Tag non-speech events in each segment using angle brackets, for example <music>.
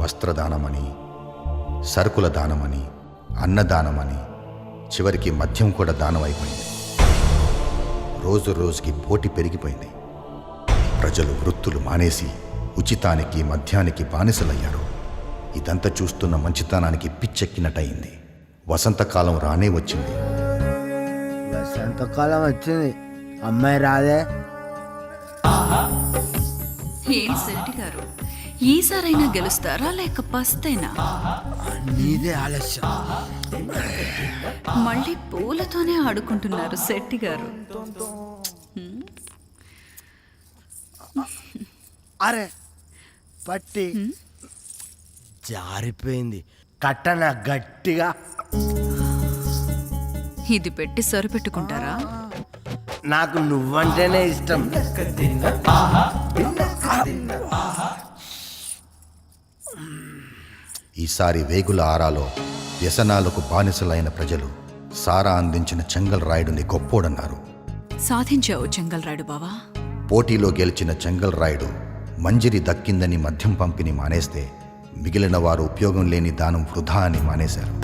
వస్త్రదానమని సరుకుల దానమని అన్నదానమని చివరికి మద్యం కూడా దానం అయిపోయింది రోజు రోజుకి పోటీ పెరిగిపోయింది. ప్రజలు వృత్తులు మానేసి ఉచితానికి మద్యానికి బానిసలయ్యారు. ఇదంతా చూస్తున్న మంచితనానికి పిచ్చెక్కినట్టయింది. వసంతకాలం రానే వచ్చింది. వసంతకాలం వచ్చింది. అమ్మాయి రాదే. ఏం శెట్టి గారు? ఈసారైనా గెలుస్తారా లేక పస్తేనా? నీదే ఆలస్యం. మళ్ళీ పూలతోనే ఆడుకుంటున్నారు శెట్టి గారు. అరే పట్టి. జారిపోయింది. కట్టన గట్టిగా. ఇది పెట్టి సరిపెట్టుకుంటారా? నాకు నువ్వంటేనే ఇష్టం. ఈసారి వేగుల ఆరాలో వ్యసనాలకు బానిసలైన ప్రజలు సారా అందించిన చెంగల్ రాయుడుని గొప్పోడన్నారు. సాధించావు చెంగల్రాడు బావా. పోటీలో గెలిచిన చెంగల్ రాయుడు మంజిరి దక్కిందని మద్యం పంపిణీ మానేస్తే మిగిలిన వారు ఉపయోగం లేని దానం వృధా అని మానేశారు.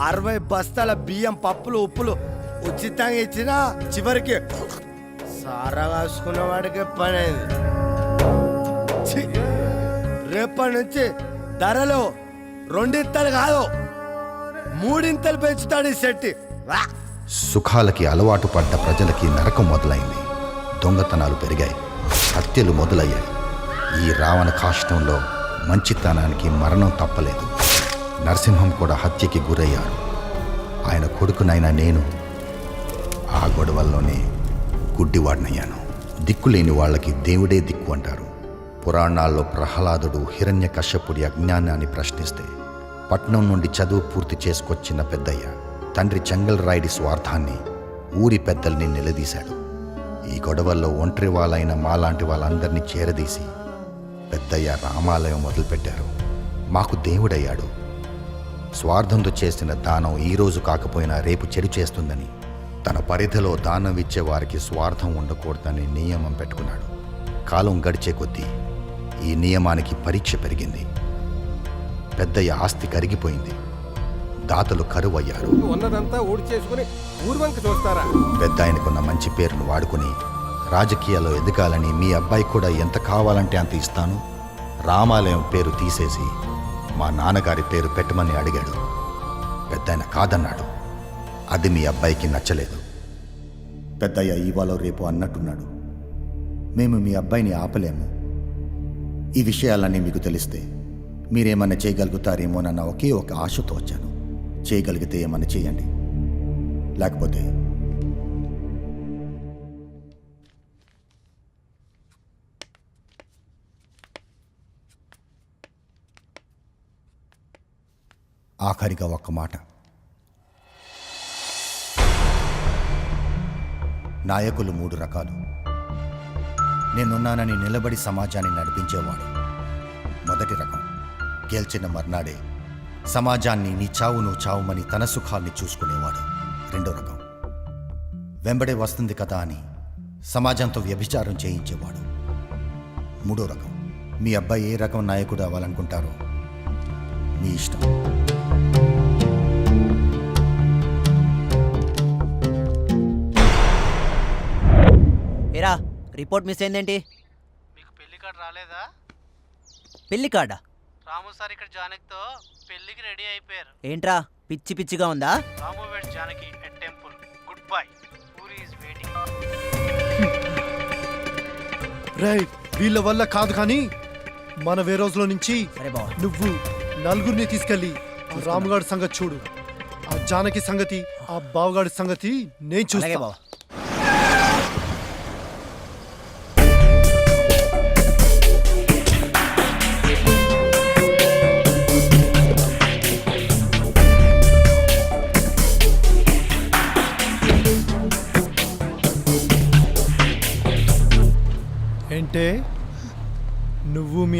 అరవై బస్తాల బియ్యం పప్పులు ఉప్పులు ఉచితంగా ఇచ్చినా చివరికి సారా కాసుకున్న వాడికి పని అయింది! రేపటి నుంచి ధరలు రెండింతలు కాదు మూడింతలు పెంచుతాడు ఈ శెట్టి. వా! సుఖాలకి అలవాటు పడ్డ ప్రజలకి నరకం మొదలైంది. దొంగతనాలు పెరిగాయి. హత్యలు మొదలయ్యాయి. ఈ రావణ కాష్టంలో మంచితనానికి మరణం తప్పలేదు. నరసింహం కూడా హత్యకి గురయ్యారు. ఆయన కొడుకునైనా నేను ఆ గొడవల్లోనే గుడ్డివాడినయ్యాను. దిక్కులేని వాళ్ళకి దేవుడే దిక్కు అంటారు. పురాణాల్లో ప్రహ్లాదుడు హిరణ్య కశ్యపుడి అజ్ఞానాన్ని ప్రశ్నిస్తే పట్నం నుండి చదువు పూర్తి చేసుకొచ్చిన పెద్దయ్య తండ్రి చెంగల్ రాయుడి స్వార్థాన్ని ఊరి పెద్దల్ని నిలదీశాడు. ఈ గొడవల్లో ఒంటరి వాళ్ళైన మాలాంటి వాళ్ళందరినీ చేరదీసి పెద్దయ్య రామాలయం మొదలుపెట్టారు. మాకు దేవుడయ్యాడు. స్వార్థంతో చేసిన దానం ఈ రోజు కాకపోయినా రేపు చెడు చేస్తుందని తన పరిధిలో దానం ఇచ్చే వారికి స్వార్థం ఉండకూడదని నియమం పెట్టుకున్నాడు. కాలం గడిచే కొద్దీ ఈ నియమానికి పరీక్ష పెరిగింది. పెద్దయ్య ఆస్తి కరిగిపోయింది. దాతలు కరువయ్యారు. ఉన్నదంతా ఊడి చేసుకుని ఊర్వంక చూస్తారా? పెద్ద ఆయనకున్న మంచి పేరును వాడుకుని రాజకీయాల్లో ఎదగాలని మీ అబ్బాయి కూడా ఎంత కావాలంటే అంత ఇస్తాను? రామాలయం పేరు తీసేసి మా నాన్నగారి పేరు పెట్టమని అడిగాడు. పెద్దాయన కాదన్నాడు. అది మీ అబ్బాయికి నచ్చలేదు. పెద్దయ్య ఇవాళ రేపు అన్నట్టున్నాడు. మేము మీ అబ్బాయిని ఆపలేము. ఈ విషయాలన్నీ మీకు తెలిస్తే మీరేమన్నా చేయగలుగుతారేమోనన్న ఒకే ఒక ఆశతో వచ్చాను. చేయగలిగితే ఏమన్నా చేయండి. లేకపోతే ఆఖరిగా ఒక్క మాట. నాయకులు మూడు రకాలు. నేనున్నానని నిలబడి సమాజాన్ని నడిపించేవాడు. మొదటి రకం గెలిచిన మర్నాడే సమాజాన్ని నీ చావు నువ్వు చావుమని తన సుఖాల్ని చూసుకునేవాడు. రెండో రకం వెంబడే వస్తుంది కదా అని సమాజంతో వ్యభిచారం చేయించేవాడు. మూడో రకం మీ అబ్బాయి ఏ రకం నాయకుడు అవ్వాలనుకుంటారో మీ ఇష్టం. రిపోర్ట్ మిస్ అయిందేంటి? మీకు పెళ్ళి కార్డు రాలేదా? పెళ్ళి కార్డా? రాము సార్ ఇక్కడ జానకితో పెళ్ళికి రెడీ అయిపోయారు. ఏంట్రా? పిచ్చి పిచ్చిగా ఉందా? Ramu wed Janaki at temple. Good bye. Puri is waiting. రేయ్ వీళ్ళ వల్ల కాదు కానీ మన వే రోజుల నుంచి సరే బావ. నువ్వు నలుగురిని తీసుకెళ్ళి ఆ రాముగాడి సంగతి చూడు. ఆ జానకి సంగతి ఆ బావగాడి సంగతి నేను అలాగే చూస్తా. బావ.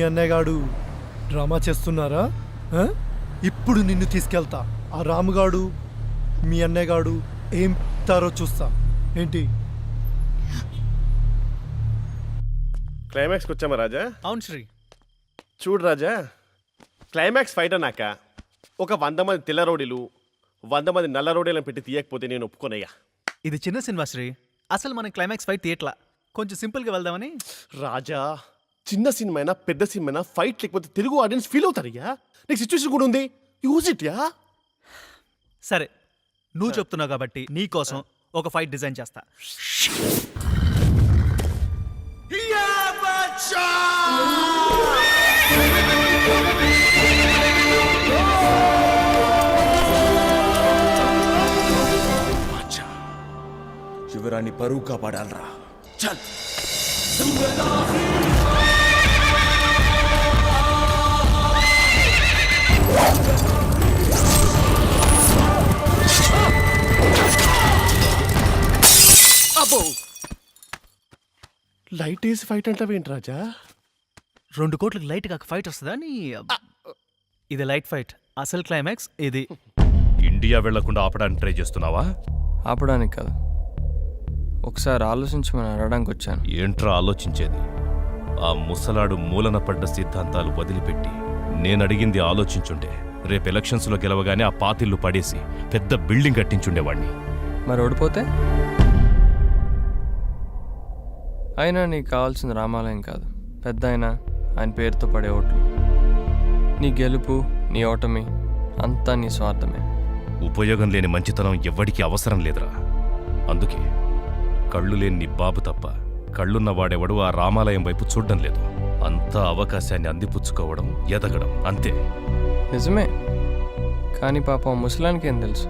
అన్నయ్యగాడు డ్రామా చేస్తున్నారా? ఇప్పుడు నిన్ను తీసుకెళ్తా. ఆ రాముగాడు మీ అన్నయ్యగాడు ఏం తారో చూస్తా. ఏంటి? క్లైమాక్స్కి వచ్చామా రాజా? అవును శ్రీ. చూడు రాజా క్లైమాక్స్ ఫైట్ అన్నాక ఒక వంద మంది తెల్ల రౌడీలు వంద మంది నల్ల రౌడీలను పెట్టి తీయకపోతే నేను ఒప్పుకోనయ్యా. ఇది చిన్న సినిమా శ్రీ. అసలు మనం క్లైమాక్స్ ఫైట్ తీయట్లా. కొంచెం సింపుల్గా వెళ్దామని. రాజా చిన్న సినిమా అయినా పెద్ద సినిమా అయినా ఫైట్ లేకపోతే తెలుగు ఆడియన్స్ ఫీల్ అవుతారయ్యా? నీకు సిచ్యువేషన్ కూడా ఉంది. యూజ్ ఇట్ యా సరే నువ్వు చెప్తున్నావు కాబట్టి నీ కోసం ఒక ఫైట్ డిజైన్ చేస్తా. శివరాన్ని పరువు కాపాడాలరా. చల్. అబ్బో! లైట్ వేసి ఫైట్ అంటావేంటి రాజా? రెండు కోట్లకు లైట్ కాక ఫైట్ వస్తుందా నీ ఇది లైట్ ఫైట్. అసలు క్లైమాక్స్ ఇది. ఇండియా వెళ్ళకుండా ఆపడానికి ట్రై చేస్తున్నావా? ఆపడానికి కాదు. ఒకసారి ఆలోచించమని అడగడానికి వచ్చాను. ఏంట్రా ఆలోచించేది? ఆ ముసలాడు మూలన పడ్డ సిద్ధాంతాలు వదిలిపెట్టి నేనడిగింది ఆలోచించుంటే రేపు ఎలక్షన్స్లో గెలవగానే ఆ పాతిల్లు పడేసి పెద్ద బిల్డింగ్ కట్టించుండేవాణ్ణి. మరి ఓడిపోతే? అయినా నీకు కావాల్సిన రామాలయం కాదు. పెద్ద అయినా ఆయన పేరుతో పడే ఓట్లు. నీ గెలుపు నీ ఓటమి అంతా నీ స్వార్థమే. ఉపయోగం లేని మంచితనం ఎవ్వడికి అవసరం లేదురా. అందుకే కళ్ళు లేని నీ బాబు తప్ప కళ్ళున్నవాడెవడు ఆ రామాలయం వైపు చూడడం లేదు. అంతా అవకాశాన్ని అందిపుచ్చుకోవడం ఎదగడం అంతే. నిజమే. కానీ పాపం ముసలానికి ఏం తెలుసు?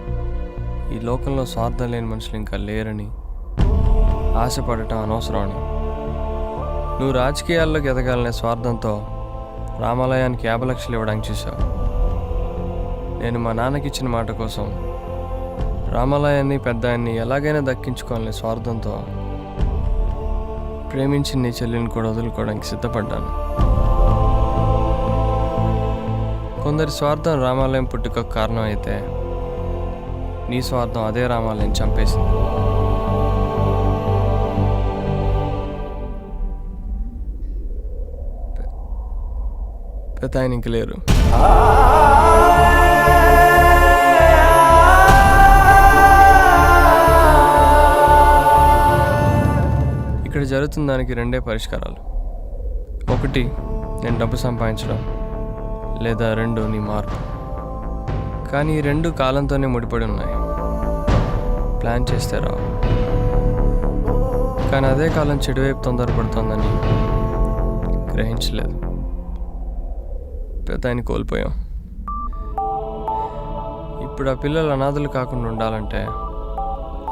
ఈ లోకంలో స్వార్థం లేని మనుషులు ఇంకా లేరని ఆశపడటం అనవసరం అని నువ్వు రాజకీయాల్లోకి ఎదగాలనే స్వార్థంతో రామాలయానికి యాభై లక్షలు ఇవ్వడానికి చూశావు నేను మా నాన్నకి ఇచ్చిన మాట కోసం రామాలయాన్ని పెద్ద ఆయన్ని ఎలాగైనా దక్కించుకోవాలనే స్వార్థంతో ప్రేమించిన నీ చెల్లిని కూడా వదులుకోవడానికి సిద్ధపడ్డాను కొందరి స్వార్థం రామాలయం పుట్టుక కారణం అయితే నీ స్వార్థం అదే రామాలయం చంపేసింది పెతాయనికి పెద్ద ఆయన ఇంక లేరు ఇక్కడ జరుగుతున్న దానికి రెండే పరిష్కారాలు. ఒకటి నేను డబ్బు సంపాదించడం. లేదా రెండు నీ మార్పు. కానీ ఈ రెండు కాలంతోనే ముడిపడి ఉన్నాయి. ప్లాన్ చేస్తే రావు. కానీ అదే కాలం చెడువైపు తొందరపడుతోందని గ్రహించలేదు. పెద్ద ఆయన కోల్పోయాం. ఇప్పుడు ఆ పిల్లలు అనాథలు కాకుండా ఉండాలంటే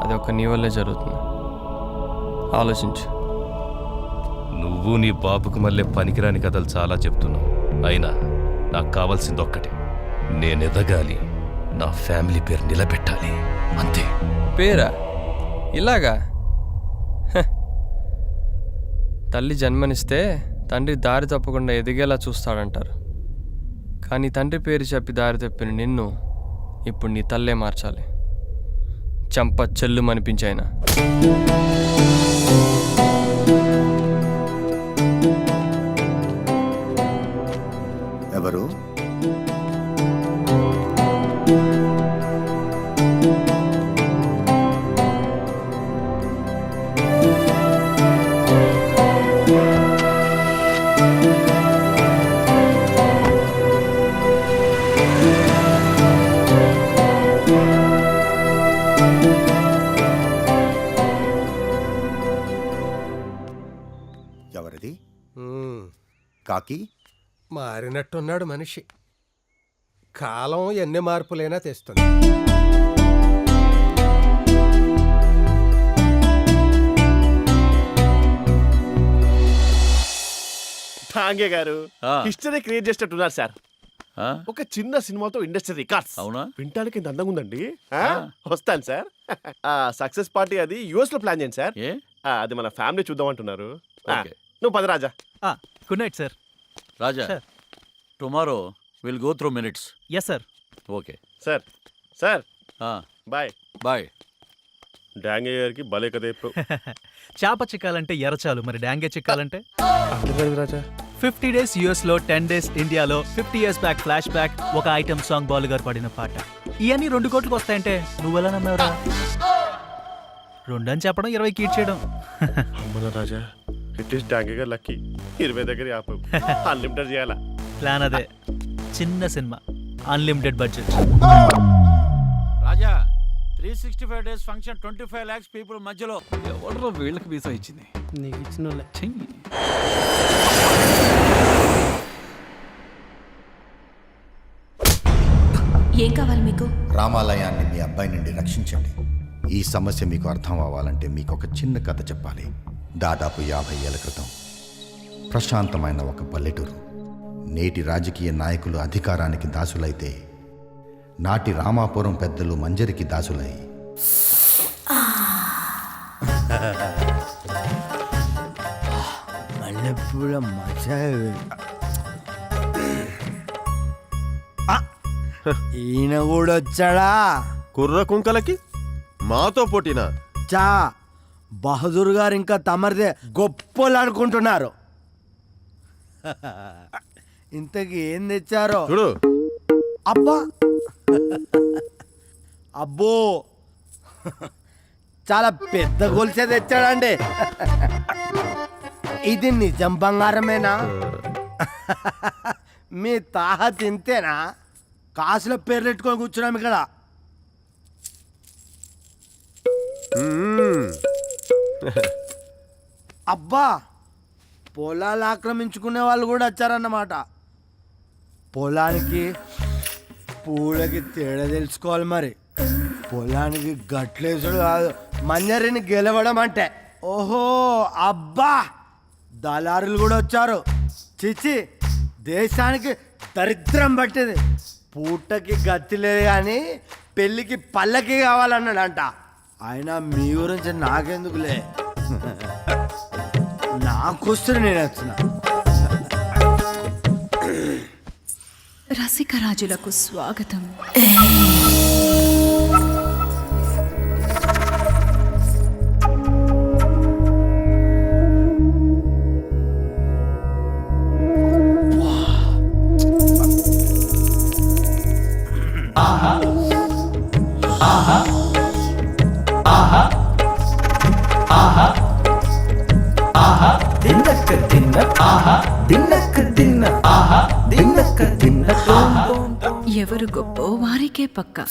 అది ఒక నీ వల్లే జరుగుతుంది. ఆలోచించు. నువ్వు నీ బాబుకు మళ్ళీ పనికిరాని కథలు చాలా చెప్తున్నావు. అయినా నాకు కావాల్సింది ఒక్కటే నేను ఎదగాలి నా ఫ్యామిలీ పేరు నిలబెట్టాలి. అంతే. పేరా? ఇలాగా. తల్లి జన్మనిస్తే తండ్రి దారి తప్పకుండా ఎదిగేలా చూస్తాడంటారు. కానీ తండ్రి పేరు చెప్పి దారి తప్పిన నిన్ను ఇప్పుడు నీ తల్లే మార్చాలి. చంప చెల్లు కాకి? మారినట్టున్నాడు మనిషి. కాలం ఎన్ని మార్పులైనా తెస్తుంది. ఠాంగే గారు హిస్టరీ క్రియేట్ చేసేటట్టున్నారు సార్. ఒక చిన్న సినిమాతో ఇండస్ట్రీ రికార్డ్స్. అవునా? వింటానికి ఇంత అందంగా ఉందండి? ఆ? వస్తాను సార్. సక్సెస్ పార్టీ అది యుఎస్లో ప్లాన్ చేయండి సార్. ఏ? ఆ, అది మన ఫ్యామిలీ చూద్దాం అంటున్నారు. ఆ, ఓకే. నువ్వు పద Raja. Good night sir. Raja Sir. Tomorrow will go through minutes yes sir okay sir sir. Bye. Bye. Dange గారికి భలే కథ చెప్పావు. <laughs> చేప చిక్కాలంటే ఎరచాలు మరి డాంగే చిక్కాలంటే? రాజా. ఫిఫ్టీ డేస్ యుఎస్లో టెన్ డేస్ ఇండియాలో fifty years back flash back ఒక ఐటమ్ సాంగ్ బాలు గారు పాడిన పాట. ఇవన్నీ రెండు కోట్లకు వస్తాయంటే నువ్వెలా నమ్మేవరా? <laughs> రెండని చెప్పడం ఇరవై కీట్ చేయడం. అమ్మన రాజా. ఇట్లీస్ట్ డాంగే గారు లక్కీ ఇరవై దగ్గర అన్లిమిటెడ్ <laughs> చేయాలా? ప్లాన్ అదే. చిన్న cinema. Unlimited budget Raja three sixty five days function twenty five lakhs people మధ్యలో. ఎవడో వీళ్ళకి వీసా ఇచ్చింది? నీకు ఇచ్చిన చెయ్యి. ఏం కావాలి మీకు? రామాలయాన్ని మీ అబ్బాయి నుండి రక్షించండి. ఈ సమస్య మీకు అర్థం అవ్వాలంటే మీకు ఒక చిన్న కథ చెప్పాలి. దాదాపు యాభై ఏళ్ళ క్రితం. ప్రశాంతమైన ఒక పల్లెటూరు. నేటి రాజకీయ నాయకులు అధికారానికి దాసులైతే నాటి రామాపురం పెద్దలు మంజరికి దాసులై. మల్లెపూల మజా ఆ! ఈయన కూడా వచ్చాడా? కుర్ర కుంకలకి? మాతో పోటీనా? చా. బహదూర్ గారు ఇంకా తమరిదే గొప్పలు అనుకుంటున్నారు ఇంతకి ఏం తెచ్చారో? చూడు. అబ్బా! అబ్బో! చాలా పెద్ద గొలుసే తెచ్చాడండి. ఇది నిజం బంగారమేనా? మీ తాహ తింతేనా? కాసుల పేర్లు పెట్టుకొని కూర్చున్నాం ఇక్కడ. అబ్బా పొలాలు ఆక్రమించుకునే వాళ్ళు కూడా వచ్చారన్నమాట. పొలానికి పూలకి తేడా తెలుసుకోవాలి మరి. పొలానికి గట్లేసుడు కాదు. మంజరిని గెలవడం అంటే. ఓహో అబ్బా! దళారులు కూడా వచ్చారు. చిచి దేశానికి దరిద్రం పట్టింది. పూటకి గత్తి లేదు కానీ పెళ్ళికి పల్లకి కావాలన్నాడంట. అయినా మీ గురించి నాకెందుకులే? నాకొస్తే నేను వచ్చిన ఎవరు గొప్ప వారికే పక్క.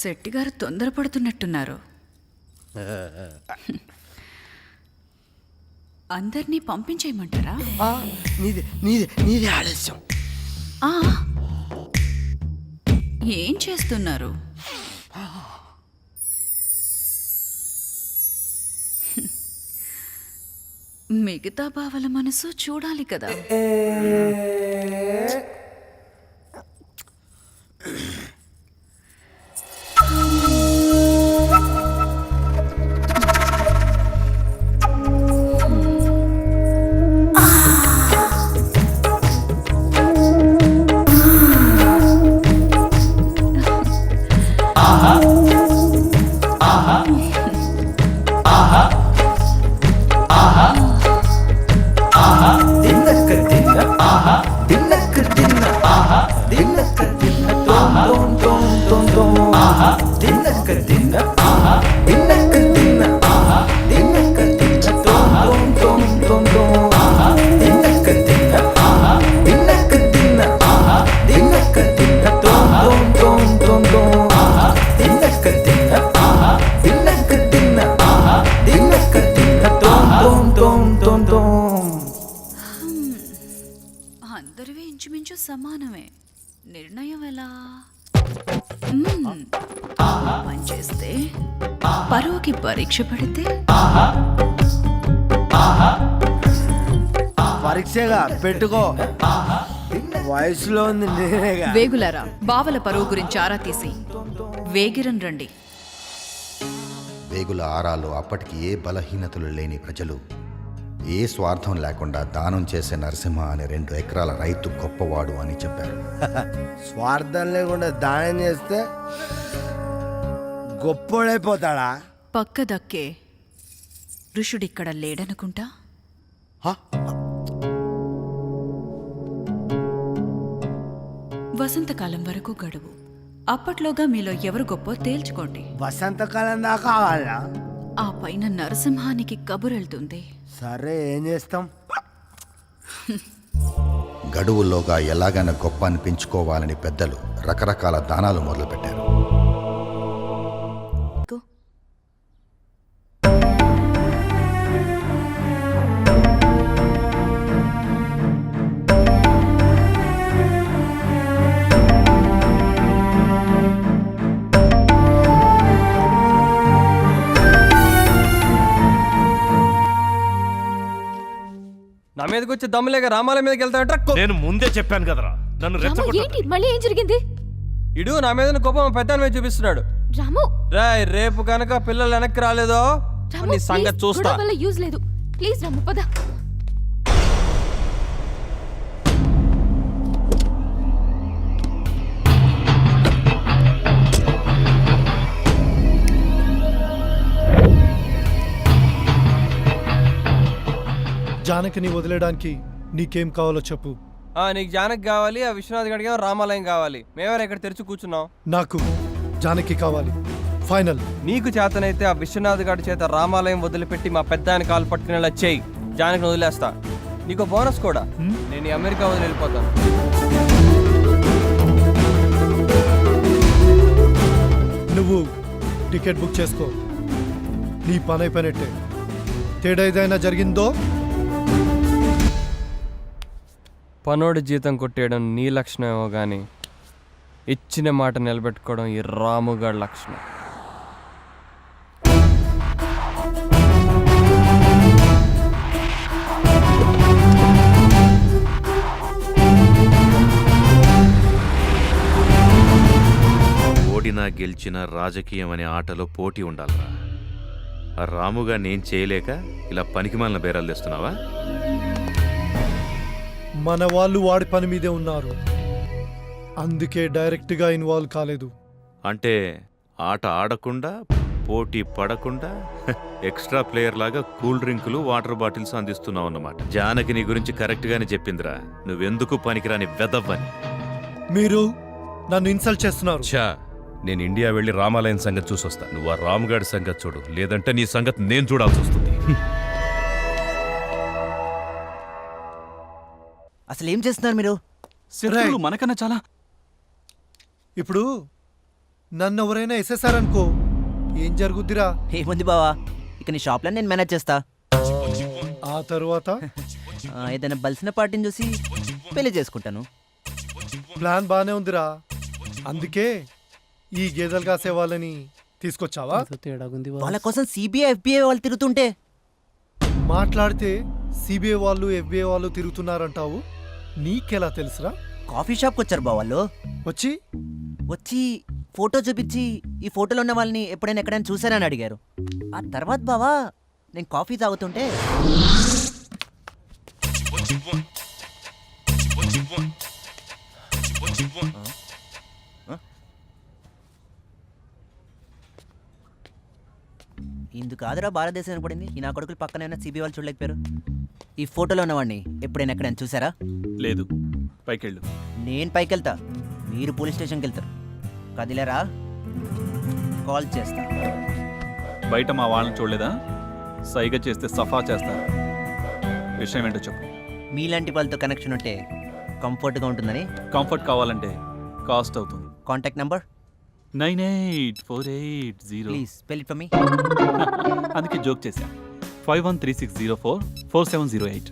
శెట్టి గారు తొందరపడుతున్నట్టున్నారు. అందరినీ పంపించేయమంటారా? ఆ, నీది నీది నీది ఆలస్యం. ఆ. ఏం చేస్తున్నారు? మిగతా బావల మనసు చూడాలి కదా. పరువుకి పరీక్ష పడితే? పరీక్షగా పెట్టుకో. వయసులో ఉంది నేనేగా. వేగులారా బావల పరువు గురించి ఆరా తీసి. వేగిరన్ రండి. వేగుల ఆరాలో అప్పటికి ఏ బలహీనతలు లేని ప్రజలు ఏ స్వార్థం లేకుండా దానం చేసే నరసింహ అనే రెండు ఎకరాల రైతు గొప్పవాడు అని చెప్పారు. స్వార్థం లేకుండా దానం చేస్తే గొప్పోడైపోతాడా? పక్క దక్కే ఋషుడిక్కడ లేడనుకుంటా? హ? వసంతకాలం వరకు గడువు. అప్పట్లోగా మీలో ఎవరు గొప్ప తేల్చుకోండి. వసంతకాలం దాకా కావాలా? ఆ పైన నరసింహానికి కబురెళ్తుంది. సరే ఏం చేస్తాం? గడువుల్లోగా ఎలాగైనా గొప్ప అనిపించుకోవాలని పెద్దలు రకరకాల దానాలు మొదలుపెట్టారు. మీదకి వచ్చి దమ్ములేక రామాలయం మీదకి వెళ్తాడంటే నేను ముందే చెప్పాను కదరా. నన్ను రెచ్చగొట్ట మళ్ళీ ఏం జరిగింది? ఇడు నా మీద కోపం పెద్ద మీద చూపిస్తున్నాడు. రాము! రాయ్ రేపు కనుక పిల్లలు వెనక్కి రాలేదో నీ సంగతి చూస్తా. యూజ్ లేదు. ప్లీజ్ రాము పద. జానకిని వదిలేయడానికి నీకేం కావాలో చెప్పు. ఆ నీకు జానకి కావాలి ఆ విశ్వనాథ్ గడికి రామాలయం కావాలి. మేమేమైనా ఇక్కడ తెరిచి కూర్చున్నాం? నాకు జానకి కావాలి. ఫైనల్ నీకు చేతనైతే ఆ విశ్వనాథ్ గడి చేత రామాలయం వదిలిపెట్టి మా పెద్ద ఆయన కాలు పట్టుకునేలా చేయి. జానకిని వదిలేస్తా. నీకు బోనస్ కూడా. నేను ఈ అమెరికా వదిలి వెళ్ళిపోతాను. నువ్వు టికెట్ బుక్ చేసుకో. నీ పని అయిపోయినట్టే తేడా ఏదైనా జరిగిందో పనోడి జీతం కొట్టేయడం నీ లక్షణమేమో కానీ ఇచ్చిన మాట నిలబెట్టుకోవడం ఈ రాముగాడి లక్షణం. ఓడినా గెలిచినా రాజకీయం అనే ఆటలో పోటీ ఉండాలరా. రాముగా నేను చేయలేక ఇలా పనికిమాలిన బేరాలు తెస్తున్నావా? మన వాళ్ళు వాడి పని మీదే ఉన్నారు. అందుకే డైరెక్ట్గా ఇన్వాల్వ్ కాలేదు. అంటే ఆట ఆడకుండా పోటీ పడకుండా <laughs> ఎక్స్ట్రా ప్లేయర్ లాగా కూల్ డ్రింకులు వాటర్ బాటిల్స్ అందిస్తున్నావు అన్నమాట. జానకి నీ గురించి కరెక్ట్గానే చెప్పిందిరా. నువ్వెందుకు పనికిరాని వెదవ్వని మీరు నన్ను ఇన్సల్ట్ చేస్తున్నారు. ఛా నేను ఇండియా వెళ్ళి రామాలయం సంగతి చూసొస్తా. నువ్వు ఆ రాముగాడి సంగతి చూడు. లేదంటే నీ సంగతి నేను చూడాల్సి వస్తుంది అసలు ఏం చేస్తున్నారు మీరు? శత్రువులు మనకన్నా చాలా. ఇప్పుడు నన్ను ఎవరైనా వేసేసారనుకో ఏం జరుగుద్దిరా? ఏముంది బావా? ఇక నీ షాప్లో నేను మేనేజ్ చేస్తా. ఆ తరువాత? ఆ, ఏదైనా బలిసిన పార్టీని చూసి పెళ్ళి చేసుకుంటాను. ప్లాన్ బానే ఉందిరా. అందుకే ఈ గేదెలు కాసే వాళ్ళని తీసుకొచ్చావా? వాళ్ళ కోసం సిబిఐ ఎఫ్బిఐ వాళ్ళు తిరుగుతుంటే. మాట్లాడితే సిబిఐ వాళ్ళు ఎఫ్బిఐ వాళ్ళు తిరుగుతున్నారంటావు? నీకెలా తెలుసురా? కాఫీ షాప్కి వచ్చారు బా వాళ్ళు. వచ్చి? వచ్చి ఫోటో చూపించి ఈ ఫోటోలో ఉన్న వాళ్ళని ఎప్పుడైనా ఎక్కడైనా చూసారని అడిగారు. ఆ తర్వాత బావా నేను కాఫీ తాగుతుంటే ఇందుకు కాదురా భారతదేశం పడింది ఈ నా కొడుకులు పక్కనే ఉన్న సిబి వాళ్ళు చూడలేకపోయారు. ఈ ఫోటోలో ఉన్నవాడిని ఎప్పుడైనా ఎక్కడైనా చూసారా లేదు. పైకెళ్ళు. నేను పైకి వెళ్తా మీరు పోలీస్ స్టేషన్కి వెళ్తారు. కదిలేరా? కాల్ చేస్తా. బయట మా వాళ్ళని చూడలేదా? సైగ చేస్తే సఫా చేస్తారు విషయం ఏంటో చెప్పు. మీలాంటి వాళ్ళతో కనెక్షన్ ఉంటే కంఫర్ట్గా ఉంటుందని? కంఫర్ట్ కావాలంటే కాస్ట్ అవుతుంది. Contact number nine eight four eight zero. Please spell for me అందుకే జోక్ చేశా. Five one three six zero four four seven zero eight.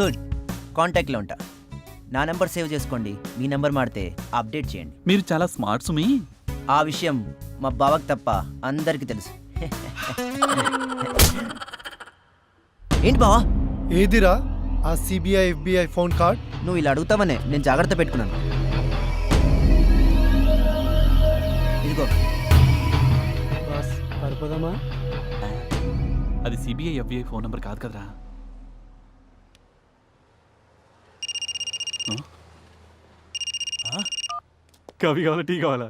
Good. కాంటాక్ట్లో ఉంటా. నా నెంబర్ సేవ్ చేసుకోండి. మీ నెంబర్ మాడితే అప్డేట్ చేయండి. మీరు చాలా స్మార్ట్ సుమి. ఆ విషయం మా బావకు తప్ప అందరికీ తెలుసు. ఏంటి బావా? ఏదిరా? ఆ సిబిఐ ఎఫ్బిఐ ఫోన్ కార్డ్? నువ్వు ఇలా అడుగుతావనే నేను జాగ్రత్త పెట్టుకున్నాను. ఇదిగో. అది సిబిఐ ఎఫ్బిఐ ఫోన్ నెంబర్ కాదు కదరా? కాఫీ కావాలా టీ కావాలా?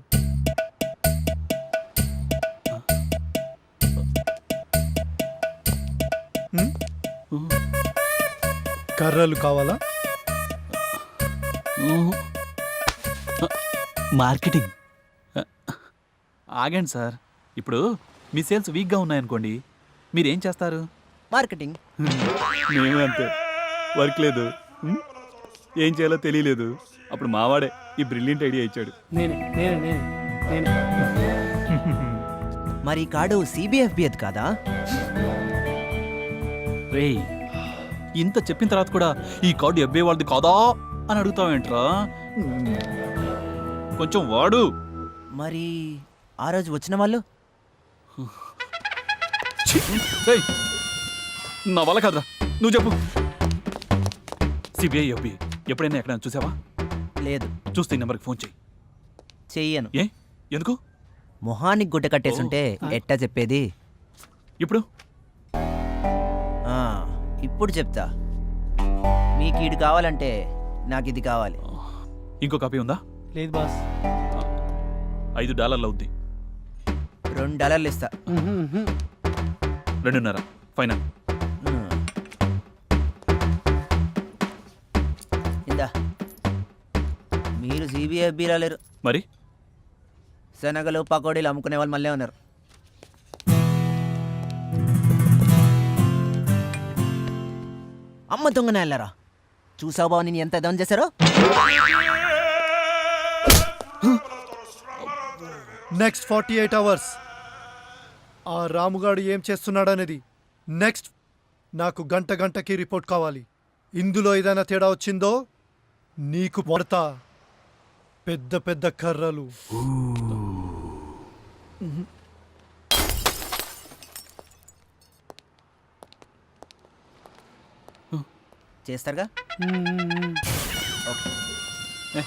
కర్రలు కావాలా? మార్కెటింగ్. ఆగండి సార్. ఇప్పుడు మీ సేల్స్ వీక్గా ఉన్నాయనుకోండి మీరేం చేస్తారు? మార్కెటింగ్. మేము అంతే. వర్క్ లేదు? ఏం చేయాలో తెలియలేదు. అప్పుడు మావాడే ఈ బ్రిలియంట్ ఐడియా ఇచ్చాడు. మరి ఈ కార్డు సిబిఎఫ్బి అది కాదా? రేయ్ ఇంత చెప్పిన తర్వాత కూడా ఈ కార్డు ఎబ్బే వాళ్ళది కాదా అని అడుగుతావేంట్రా ఉం. కొంచెం వాడు. మరి ఆ రోజు వచ్చిన వాళ్ళు? రేయ్ నా వల్ల కాదురా. నువ్వు చెప్పు. సిబిఐ ఎఫ్బిఐ ఎప్పుడైనా ఎక్కడైనా చూసావా? లేదు. చూస్తే ఈ నెంబర్కి ఫోన్ చేయి. చెయ్యను. ఏ? ఎందుకు? మొహానికి గుడ్డ కట్టేసుంటే ఎట్టా చెప్పేది? ఇప్పుడు? ఆ, ఇప్పుడు చెప్తా. మీకు ఇది కావాలంటే నాకు ఇది కావాలి. ఇంకో కాపీ ఉందా? లేదు బాస్. ఐదు డాలర్లు అవుద్ది. రెండు డాలర్లు ఇస్తా. రెండున్నర. ఫైనల్. ఇందా. మీరు సిబిఎఫ్బి రాలేరు మరి? శనగలు పకోడీలు అమ్ముకునే వాళ్ళు మళ్ళీ ఉన్నారు. అమ్మ దొంగన వెళ్ళారా చూసావు బావ నేను ఎంత దొంగ చేశారో? నెక్స్ట్ ఫార్టీ ఎయిట్ అవర్స్ ఆ రాముగాడు ఏం చేస్తున్నాడనేది. నెక్స్ట్ నాకు గంట గంటకి రిపోర్ట్ కావాలి. ఇందులో ఏదైనా తేడా వచ్చిందో నీకు పడతా పెద్ద పెద్ద కర్రలు. చేస్తారుగా? ఏ,